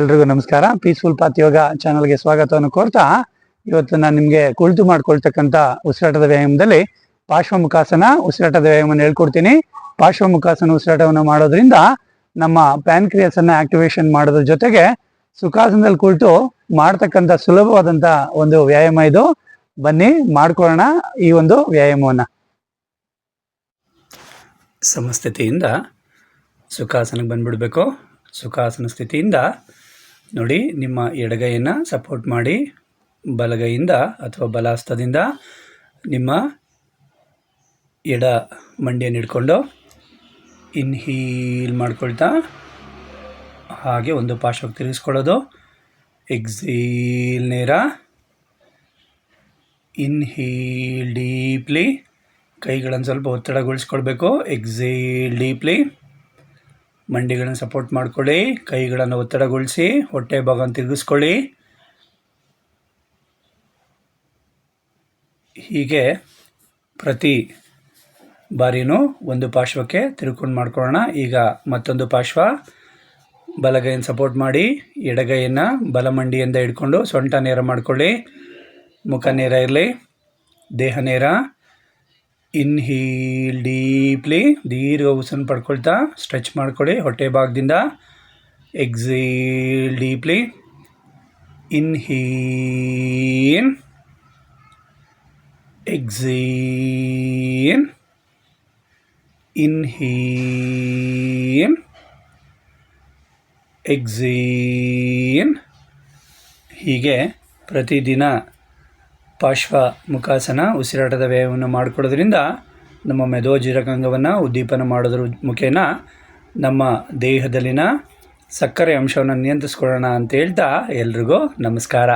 ಎಲ್ರಿಗೂ ನಮಸ್ಕಾರ. Peaceful path ಯೋಗ ಚಾನಲ್ಗೆ ಸ್ವಾಗತವನ್ನು ಕೋರ್ತಾ, ಇವತ್ತು ನಾನು ನಿಮಗೆ ಕುಳಿತು ಮಾಡ್ಕೊಳ್ತಕ್ಕಂಥ ಉಸಿರಾಟದ ವ್ಯಾಯಾಮದಲ್ಲಿ ಪಾರ್ಶ್ವಮುಖಾಸನ ಉಸಿರಾಟದ ವ್ಯಾಯಾಮವನ್ನು ಹೇಳ್ಕೊಡ್ತೀನಿ. ಪಾರ್ಶ್ವಮುಖಾಸನ ಉಸಿರಾಟವನ್ನು ಮಾಡೋದ್ರಿಂದ ನಮ್ಮ ಪ್ಯಾನ್ಕ್ರಿಯಸ್ ಅನ್ನ ಆಕ್ಟಿವೇಶನ್ ಮಾಡೋದ್ರ ಜೊತೆಗೆ ಸುಖಾಸನದಲ್ಲಿ ಕುಳಿತು ಮಾಡ್ತಕ್ಕಂಥ ಸುಲಭವಾದಂಥ ಒಂದು ವ್ಯಾಯಾಮ ಇದು. ಬನ್ನಿ, ಮಾಡ್ಕೊಳ್ಳೋಣ ಈ ಒಂದು ವ್ಯಾಯಾಮವನ್ನ. ಸಮಸ್ಥಿತಿಯಿಂದ ಸುಖಾಸನಕ್ಕೆ ಬಂದ್ಬಿಡ್ಬೇಕು. ಸುಖಾಸನ ಸ್ಥಿತಿಯಿಂದ ನೋಡಿ, ನಿಮ್ಮ ಎಡಗೈಯನ್ನು ಸಪೋರ್ಟ್ ಮಾಡಿ, ಬಲಗೈಯಿಂದ ಅಥವಾ ಬಲಹಸ್ತದಿಂದ ನಿಮ್ಮ ಎಡ ಮಂಡಿಯನ್ನು ಹಿಡ್ಕೊಂಡು ಇನ್ಹೀಲ್ ಮಾಡ್ಕೊಳ್ತಾ, ಹಾಗೆ ಒಂದು ಪಾರ್ಶ್ವಕ್ಕೆ ತಿರುಗಿಸ್ಕೊಳ್ಳೋದು. ಎಕ್ಸೀಲ್ ನೇರ. ಇನ್ಹೀಲ್ ಡೀಪ್ಲಿ ಕೈಗಳನ್ನು ಸ್ವಲ್ಪ ಒತ್ತಡಗೊಳಿಸ್ಕೊಳ್ಬೇಕು. ಎಕ್ಸೇಲ್ ಡೀಪ್ಲಿ ಮಂಡಿಗಳನ್ನು ಸಪೋರ್ಟ್ ಮಾಡ್ಕೊಳ್ಳಿ, ಕೈಗಳನ್ನು ಒತ್ತಡಗೊಳಿಸಿ, ಹೊಟ್ಟೆ ಭಾಗ ತಿರುಗಿಸ್ಕೊಳ್ಳಿ. ಹೀಗೆ ಪ್ರತಿ ಬಾರಿನೂ ಒಂದು ಪಾರ್ಶ್ವಕ್ಕೆ ತಿರುಕೊಂಡು ಮಾಡ್ಕೊಳ್ಳೋಣ. ಈಗ ಮತ್ತೊಂದು ಪಾರ್ಶ್ವ, ಬಲಗೈಯನ್ನು ಸಪೋರ್ಟ್ ಮಾಡಿ, ಎಡಗೈಯನ್ನು ಬಲಮಂಡಿಯಿಂದ ಹಿಡ್ಕೊಂಡು ಸೊಂಟ ನೇರ ಮಾಡ್ಕೊಳ್ಳಿ. ಮುಖ ನೇರ ಇರಲಿ, ದೇಹ ನೇರ. ಇನ್ಹೀಲ್ ಡೀಪ್ಲಿ ದೀರ್ಘ ಉಸನ್ನು ಪಡ್ಕೊಳ್ತಾ ಸ್ಟ್ರೆಚ್ ಮಾಡ್ಕೊಳ್ಳಿ ಹೊಟ್ಟೆ ಭಾಗದಿಂದ exhale deeply inhale exhale inhale exhale ಹೀಗೆ ಪ್ರತಿದಿನ ಪಾರ್ಶ್ವ ಮುಖಾಸನ ಉಸಿರಾಟದ ವ್ಯಯವನ್ನು ಮಾಡಿಕೊಡೋದ್ರಿಂದ ನಮ್ಮ ಮೆದೋಜೀರಕಾಂಗವನ್ನು ಉದ್ದೀಪನ ಮಾಡೋದ್ರ ಮುಖೇನ ನಮ್ಮ ದೇಹದಲ್ಲಿನ ಸಕ್ಕರೆ ಅಂಶವನ್ನು ನಿಯಂತ್ರಿಸ್ಕೊಳ್ಳೋಣ ಅಂತ ಹೇಳ್ತಾ ಎಲ್ರಿಗೂ ನಮಸ್ಕಾರ.